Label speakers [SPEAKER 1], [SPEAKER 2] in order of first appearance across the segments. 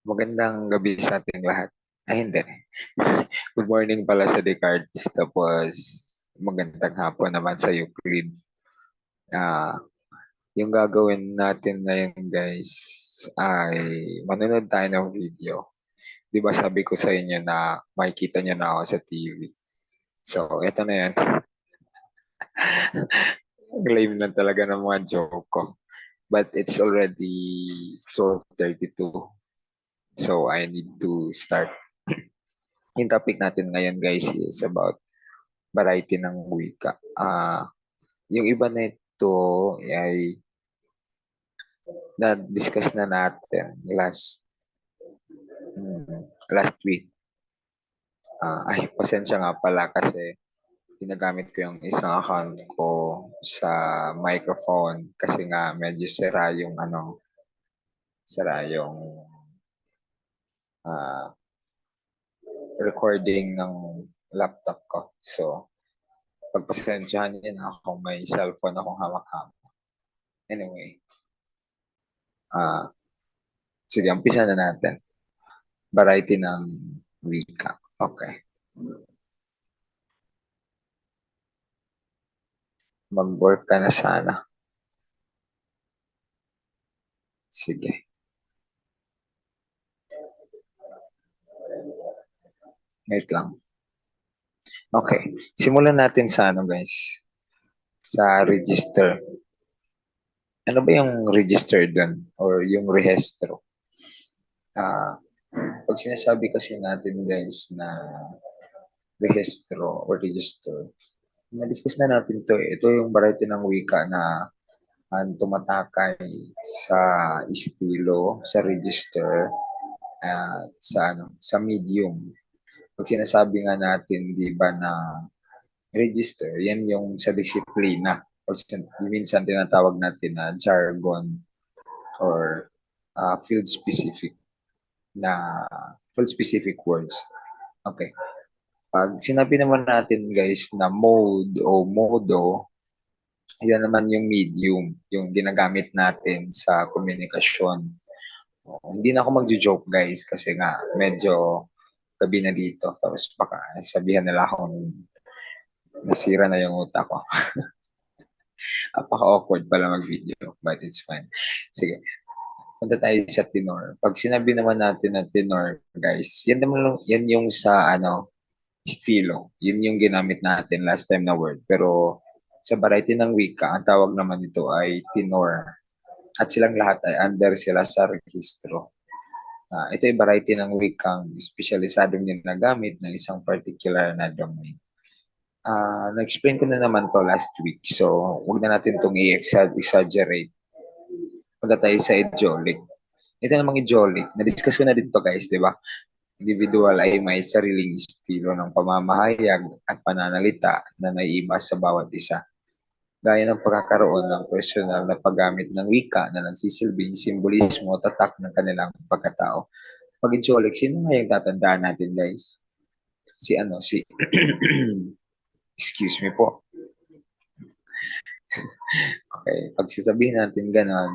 [SPEAKER 1] Magandang gabi sa ating lahat. Ay, hindi. Good morning pala sa Descartes. Tapos, magandang hapon naman sa Euclid. Ah, yung gagawin natin ngayon guys ay manonood tayo ng video. Di ba sabi ko sa inyo na makikita niyo na ako sa TV. So, eto na yan. Lame na talaga ng mga joke ko. But it's already 12.32. So, I need to start. Yung topic natin ngayon guys is about variety ng wika. Ah, yung iba na ito ay na-discuss na natin last hmm, last week. Ah, ay, pasensya nga pala kasi ginagamit ko yung isang account ko sa microphone kasi nga medyo sira yung ano, sira yung ah, recording ng laptop ko. So, pagpasensyahan niyo na ako may cellphone akong hawak-hawak. Anyway, ah, sige, umpisa na natin. Variety ng wika. Okay. Mag-work ka na sana. Sige. Wait lang. Okay. Simulan natin sa ano guys. Sa register. Ano ba yung register dun? Or yung rehistro? Ah, pag sinasabi kasi natin guys na rehistro or register, na-discuss na natin to eh. Ito yung variety ng wika na ang tumatakay sa estilo, sa register, at sa ano, sa medium. Pag sinasabi nga natin, di ba, na register, yan yung sa disiplina. O minsan tinatawag natin na jargon or uh, field specific na field specific words. Okay. Pag sinabi naman natin guys na mode o modo, yan naman yung medium, yung ginagamit natin sa komunikasyon. Oh, hindi na ako magjo-joke guys kasi nga medyo gabi na dito. Tapos baka sabihan nila akong nasira na yung utak ko. Apaka-awkward pala mag-video, but it's fine. Sige, punta tayo sa tenor. Pag sinabi naman natin na tenor, guys, yan naman yan yung sa ano, estilo. Yun yung ginamit natin last time na word. Pero sa variety ng wika, ang tawag naman ito ay tenor. At silang lahat ay under sila sa registro. Uh, ito ay variety ng wikang espesyalisadong ginagamit ng isang particular na domain. Uh, na-explain ko na naman to last week. So, wag na natin itong i-exaggerate. Punta tayo sa idolic. Ito namang idolic. Na-discuss ko na dito guys, di ba? Individual ay may sariling estilo ng pamamahayag at pananalita na naiiba sa bawat isa gaya ng pagkakaroon ng personal na paggamit ng wika na nagsisilbing simbolismo o tatak ng kanilang pagkatao. Pag Jolik, sino nga yung tatandaan natin guys? Si ano, si excuse me po. okay, pag sasabihin natin ganon,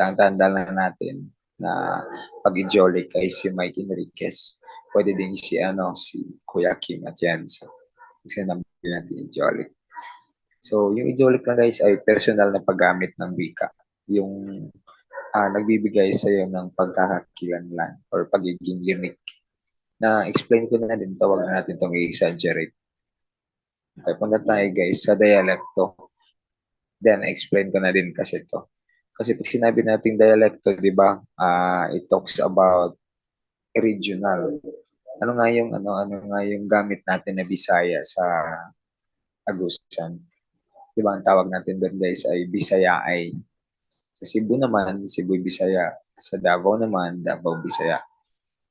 [SPEAKER 1] tatanda lang natin na pag Jolik ay si Mike Enriquez. Pwede din si ano, si Kuya Kim Atienza. Kasi namin natin Jolik. So, yung idolic na guys ay personal na paggamit ng wika. Yung uh, nagbibigay sa iyo ng pagkakakilanlan or pagiging unique. Na explain ko na din, tawag na natin itong i-exaggerate. Okay, punta tayo guys sa dialecto. Then, explain ko na din kasi to. Kasi pag sinabi natin dialecto, di ba, uh, it talks about regional. Ano nga yung ano ano nga yung gamit natin na Bisaya sa Agusan? Di ba, ang tawag natin doon guys ay Bisaya ay sa Cebu naman, Cebu Bisaya. Sa Davao naman, Davao Bisaya.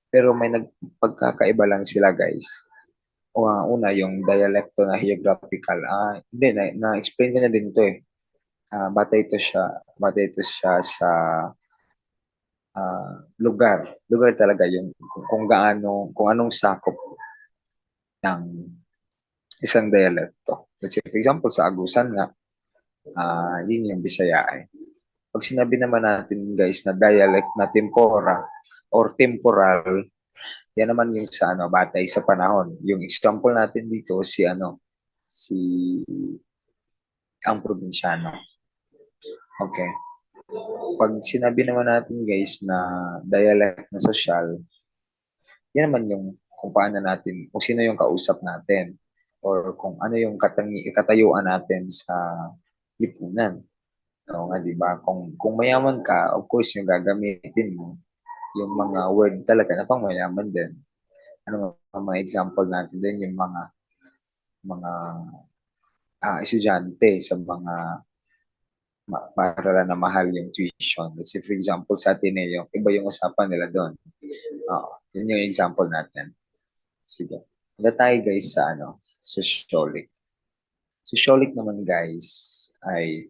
[SPEAKER 1] Pero may nagpagkakaiba lang sila guys. O, uh, una, yung dialecto na geographical. Ah, hindi, na, na-explain ko na din to eh. Uh, bata ito siya, bata ito siya sa uh, lugar. Lugar talaga yung kung, kung gaano, kung anong sakop ng isang dialekto. Let's say, for example, sa Agusan nga, uh, yun yung Bisaya eh. Pag sinabi naman natin guys na dialect na tempora or temporal, yan naman yung sa ano, batay sa panahon. Yung example natin dito si ano, si ang probinsyano. Okay. Pag sinabi naman natin guys na dialect na social, yan naman yung kung paano natin, kung sino yung kausap natin or kung ano yung katangi, katayuan natin sa lipunan. So nga, di ba? Kung, kung mayaman ka, of course, yung gagamitin mo, yung mga word talaga na pang mayaman din. Ano mga example natin din, yung mga mga ah, estudyante sa mga ma- para na mahal yung tuition. Let's say, for example, sa Ateneo, iba yung usapan nila doon. Oo, yun yung example natin. Sige. Punta tayo guys sa ano, sociolic. Sociolic naman guys ay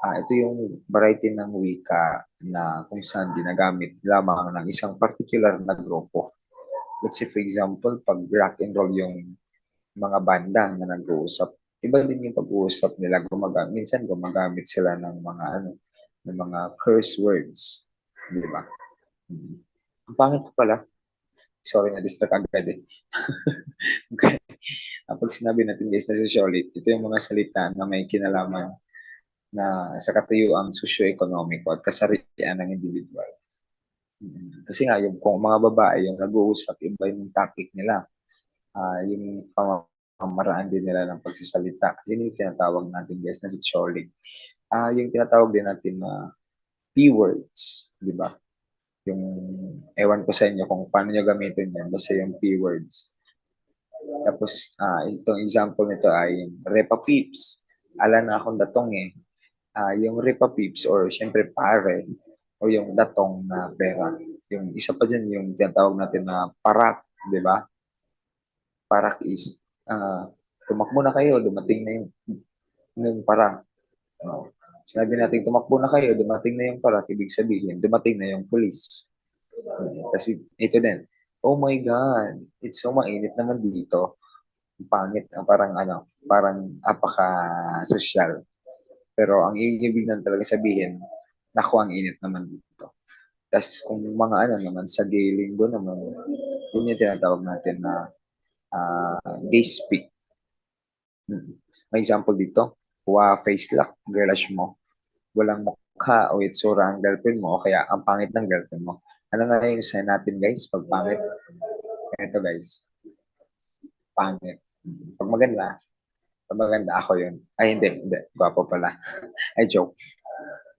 [SPEAKER 1] ah, ito yung variety ng wika na kung saan ginagamit lamang ng isang particular na grupo. Let's say for example, pag rock and roll yung mga banda na nag-uusap, iba din yung pag-uusap nila. Gumagamit, minsan gumagamit sila ng mga ano, ng mga curse words. Di ba? Mhm. Ang pangit pala. Sorry, na-distract agad eh. okay. Ah, Pag sinabi natin guys na sociology, ito yung mga salita na may kinalaman na sa katayuan socio-economic at kasarian ng individual. Mm, Kasi nga, yung kung mga babae, yung nag-uusap, iba yung topic nila. Ah, yung pamamaraan din nila ng pagsasalita. Yun yung tinatawag natin guys na sociology. Ah, yung tinatawag din natin na P-words, di ba? Yung, ewan ko sa inyo kung paano nyo gamitin yan, basta yung P-words. Tapos, ah, itong example nito ay Repa Peeps. Ala na akong datong eh. Ah, yung Repa Peeps or syempre pare o yung datong na pera. Yung isa pa dyan yung tinatawag natin na parak, di ba? Parak is, ah, tumakbo na kayo, dumating na yung, yung parak. Oh. Sinabi natin tumakbo na kayo, dumating na yung parak, ibig sabihin, dumating na yung police. Kasi ito din, oh my God, it's so mainit naman dito. Ang Pangit, ang parang ano, parang apaka-social. Pero ang ibig nang talaga sabihin, naku, ang init naman dito. Tapos kung mga ano naman, sa gay linggo naman, yun yung tinatawag natin na ah, gay speak. Hmm. May example dito, wa face lock, girlash mo. Walang mukha o itsura ang girlfriend mo o kaya ang pangit ng girlfriend mo. Ano nga yung sign natin guys pag pangit? Ito guys. Pangit. Pag maganda, pag maganda ako yun. Ay hindi, hindi. Gwapo pala. Ay joke.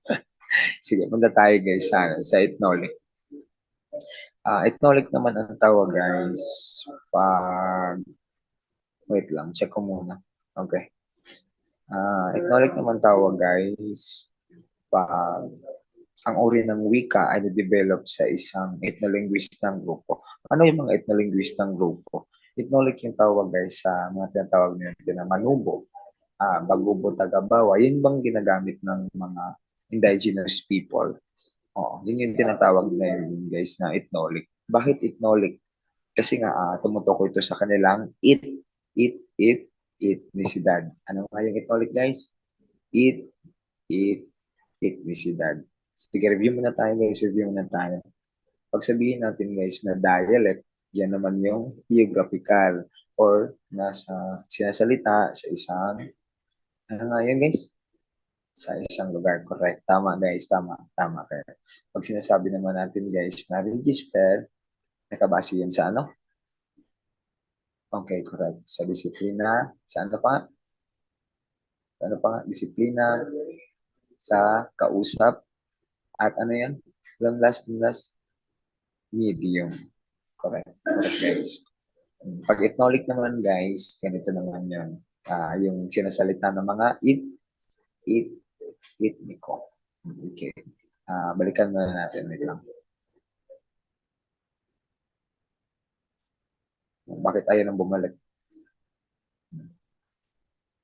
[SPEAKER 1] Sige, punta tayo guys sa, sa ethnology. Ah, ethnology naman ang tawag guys. Pag wait lang, check ko muna. Okay. Ah, ethnology naman tawag guys. Pag ang uri ng wika ay na-develop sa isang ethnolinguistang grupo. Ano yung mga ethnolinguistang grupo? Ethnology yung tawag guys sa mga tinatawag nila na manubo, ah, bagubo, tagabawa. Yun bang ginagamit ng mga indigenous people? Oo, yun yung tinatawag nila yun guys na ethnology. Bakit ethnology? Kasi nga ah, tumutukoy ito sa kanilang it, it, it, etnisidad. Ano nga yung ethnology guys? It, it, etnisidad. Sige, review muna tayo guys, review muna tayo. Pag sabihin natin guys na dialect, yan naman yung geographical or nasa sinasalita sa isang ano nga yun guys? Sa isang lugar. Correct. Tama guys, tama. Tama kayo. Pag sinasabi naman natin guys na register, nakabase yun sa ano? Okay, correct. Sa disiplina, sa ano pa? Sa ano pa? Disiplina, sa kausap, at ano yan? Yung last, last, medium. Correct. Correct, guys. Pag ethnology naman, guys, ganito naman yun. Ah, yung sinasalita ng mga it, it, itniko. Okay. Ah, balikan muna natin. Wait lang. Bakit ayaw nang bumalik?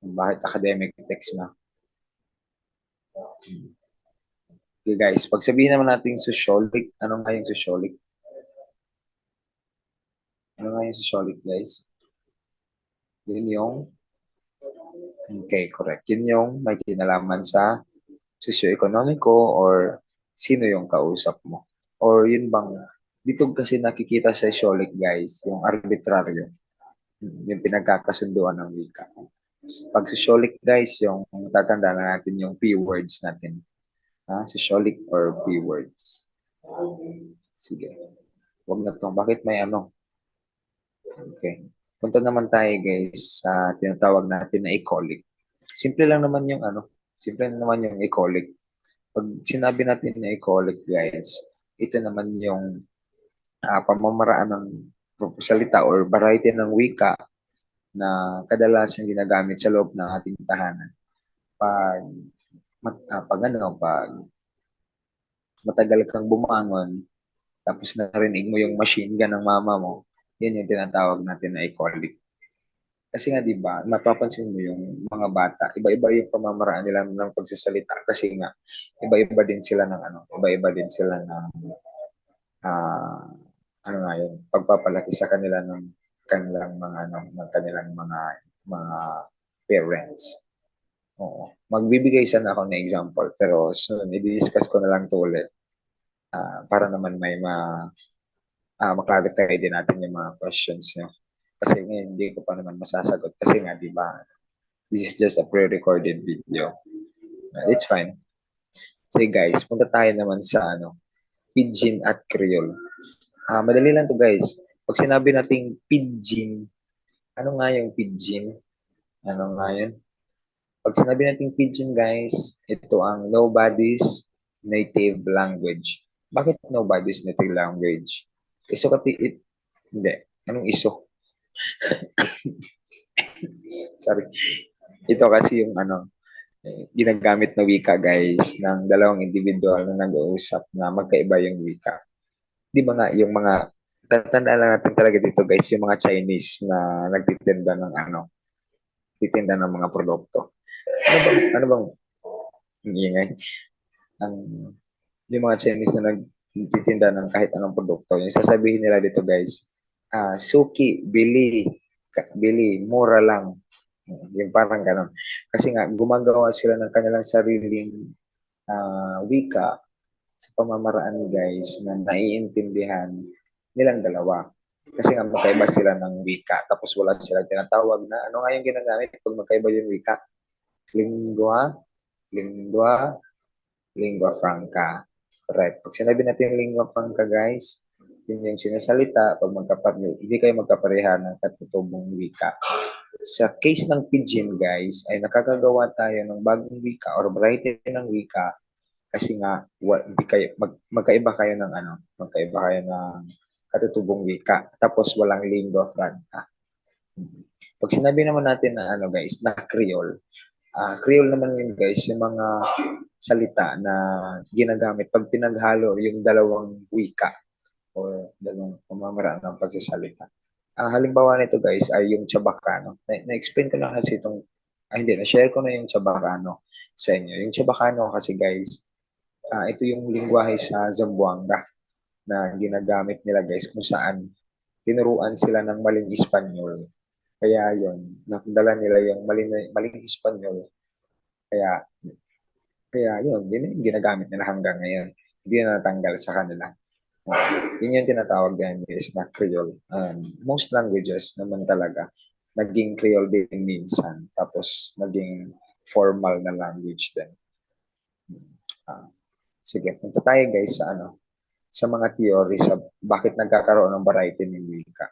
[SPEAKER 1] Bakit academic text na? Okay guys, pag sabihin naman natin sociology, ano nga yung sociology? Ano nga yung sociology guys? Yun yung Okay, correct. Yun yung may kinalaman sa Socio-economico or sino yung kausap mo? Or yun bang, dito kasi nakikita sa Sholik guys, yung arbitraryo. Yung pinagkakasunduan ng wika. Pag Sholik guys, yung tatanda na natin yung P-words natin. Ha? Sholik or P-words. Sige. Huwag na to. Bakit may ano? Okay. Punta naman tayo guys sa tinatawag natin na ecolic. Simple lang naman yung ano, simple lang naman yung ecolic. Pag sinabi natin na ecolic guys, ito naman yung uh, pamamaraan ng salita or variety ng wika na kadalasan ginagamit sa loob ng ating tahanan. Pag mat, uh, pag ano, pag matagal kang bumangon, tapos narinig mo yung machine gun ng mama mo, yan yung tinatawag natin na ecolic. Kasi nga 'di ba, mapapansin mo yung mga bata, iba-iba yung pamamaraan nila ng pagsasalita kasi nga iba-iba din sila ng ano, iba-iba din sila ng uh, ano nga yun, pagpapalaki sa kanila ng kanilang mga ano, ng kanilang mga mga parents. Oo. Magbibigay sana ako ng example pero soon i-discuss ko na lang to ulit. Uh, para naman may ma uh, maklarify din natin yung mga questions nyo. Kasi ngayon, hindi ko pa naman masasagot. Kasi nga, di ba, this is just a pre-recorded video. Uh, it's fine. Say guys, punta tayo naman sa ano, Pidgin at Creole. Uh, madali lang to guys. Pag sinabi nating Pidgin, ano nga yung Pidgin? Ano nga yun? Pag sinabi nating Pidgin guys, ito ang nobody's native language. Bakit nobody's native language? Iso kasi, it, hindi. Anong iso? Sorry. Ito kasi yung ano, ginagamit na wika guys ng dalawang individual na nag-uusap na magkaiba yung wika. Di ba nga yung mga tatandaan lang natin talaga dito guys yung mga Chinese na nagtitinda ng ano titinda ng mga produkto. Ano bang ano bang ingay? Ang yung mga Chinese na nagtitinda ng kahit anong produkto, yung sasabihin nila dito guys, uh, suki, bili, bili, mura lang. Yung parang ganun. Kasi nga, gumagawa sila ng kanilang sariling uh, wika sa pamamaraan guys na naiintindihan nilang dalawa. Kasi nga magkaiba sila ng wika tapos wala silang tinatawag na ano nga yung ginagamit pag magkaiba yung wika? Lingua, lingua, lingua franca. Correct. Pag sinabi natin lingua franca guys, yun yung sinasalita pag magkapare hindi kayo magkapareha ng katutubong wika. Sa case ng pidgin guys, ay nakakagawa tayo ng bagong wika or variety ng wika kasi nga wa, hindi kayo mag, magkaiba kayo ng ano, magkaiba kayo ng katutubong wika tapos walang lingua franca. Pag sinabi naman natin na ano guys, na Creole, uh, Creole naman yun guys, yung mga salita na ginagamit pag pinaghalo yung dalawang wika or dalawang pamamaraan ng pagsasalita. Ang halimbawa nito guys ay yung Chabacano. Na-explain ko na kasi itong, ah, hindi, na-share ko na yung Chabacano sa inyo. Yung Chabacano kasi guys, uh, ito yung lingwahe sa Zamboanga na ginagamit nila guys kung saan tinuruan sila ng maling Espanyol. Kaya yon nakadala nila yung maling, maling Espanyol. Kaya, kaya yun, yun yung ginagamit nila hanggang ngayon. Hindi na natanggal sa kanila. Yun yung tinatawag din is na Creole. Um, most languages naman talaga, naging Creole din minsan. Tapos, naging formal na language din. Uh, sige, punta tayo guys sa ano, sa mga theory sa bakit nagkakaroon ng variety ng wika.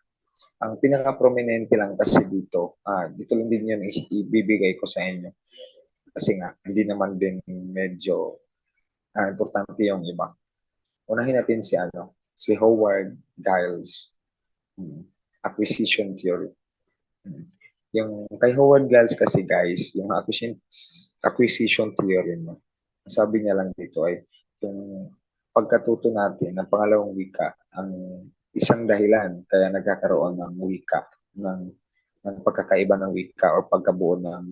[SPEAKER 1] Ang pinaka-prominente lang kasi dito, ah, dito lang din yun ibibigay ko sa inyo. Kasi nga, hindi naman din medyo ah, importante yung iba unahin natin si ano, si Howard Giles hmm. acquisition theory. Hmm. Yung kay Howard Giles kasi guys, yung acquisition acquisition theory mo. Sabi niya lang dito ay yung pagkatuto natin ng pangalawang wika ang isang dahilan kaya nagkakaroon ng wika ng ng pagkakaiba ng wika o pagkabuo ng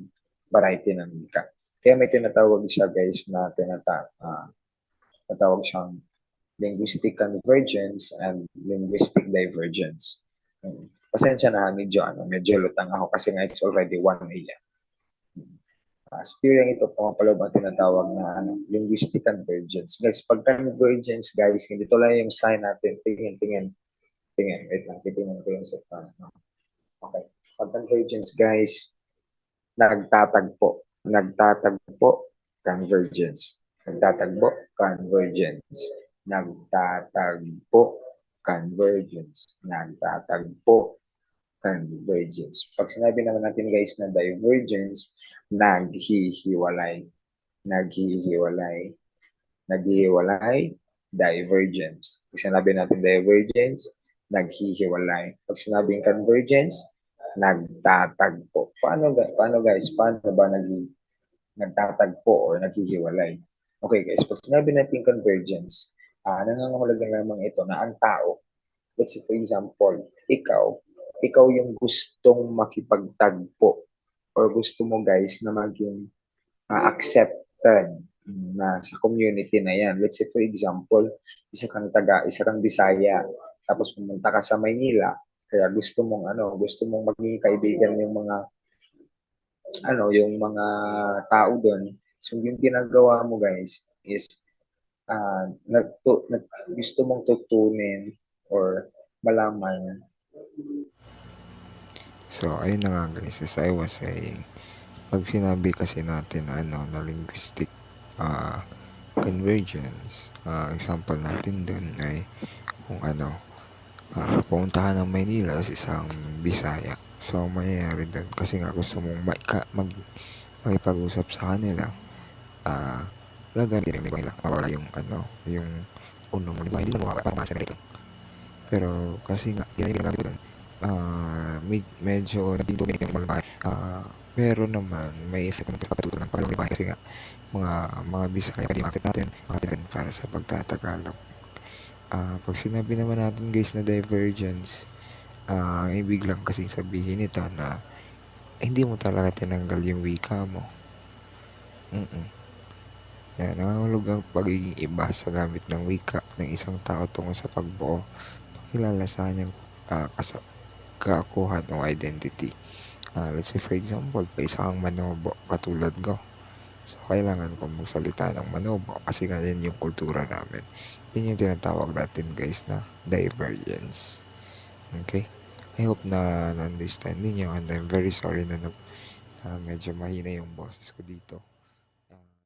[SPEAKER 1] variety ng wika. Kaya may tinatawag siya guys na tinatawag uh, tinatawag siyang linguistic convergence and linguistic divergence. Hmm. Pasensya na, medyo, ano, medyo lutang ako kasi nga it's already 1 a.m. Uh, sa teoryang ito, pumapaloob ang tinatawag na ano, linguistic convergence. Guys, pag convergence, guys, dito lang yung sign natin. Tingin, tingin, tingin. Wait lang, titingnan ko yung sa no? Okay. Pag convergence, guys, nagtatagpo. Nagtatagpo, convergence. Nagtatagpo, convergence. Nagtatagpo, convergence. Nagtatagpo, convergence. Pag sinabi naman natin guys na divergence, naghihiwalay. Naghihiwalay. Naghihiwalay, divergence. Pag sinabi natin divergence, naghihiwalay. Pag sinabing convergence, nagtatagpo. Paano, paano guys? Paano ba nag, nagtatagpo or naghihiwalay? Okay guys, pag sinabi natin convergence, uh, nangangahulugan lamang ito na ang tao, let's say for example, ikaw, ikaw yung gustong makipagtagpo or gusto mo guys na maging uh, accepted na sa community na yan. Let's say for example, isa kang taga, isa kang Bisaya, tapos pumunta ka sa Maynila, kaya gusto mong ano, gusto mong maging kaibigan yung mga ano, yung mga tao doon. So yung ginagawa mo guys is uh, nagtu, nag, gusto mong tutunin or malaman.
[SPEAKER 2] So, ayun na nga guys, as I was saying, pag sinabi kasi natin ano, na linguistic uh, convergence, uh, example natin dun ay kung ano, uh, pumuntahan ng Maynila sa isang Bisaya. So, mayayari doon kasi nga gusto mong mag, mag, makipag-usap sa kanila. Uh, gagamitin mo nila mawala yung ano, yung unong mo, hindi na mawala para sa Pero kasi nga, yan yung ginagamit doon. Uh, med medyo naging dominate yung mga uh, pero naman may effect naman pagkatuto ng paglalibay kasi nga mga mga Bisaya pwede makit natin makit para sa pagtatagalog. Uh, pag sinabi naman natin guys na divergence uh, ibig lang kasi sabihin ito na hindi mo talaga tinanggal yung wika mo. Mm-mm. yan nangangulog ang pagiging iba sa gamit ng wika ng isang tao tungo sa pagbuo. Pakilala sa kanyang uh, kas- kakuha ng identity uh, let's say for example pa isang manobo katulad ko So, kailangan kong magsalita ng manobo kasi ganyan yung kultura namin. Yun yung tinatawag natin guys na divergence. Okay? I hope na na-understand ninyo and I'm very sorry na, na, na medyo mahina yung boses ko dito.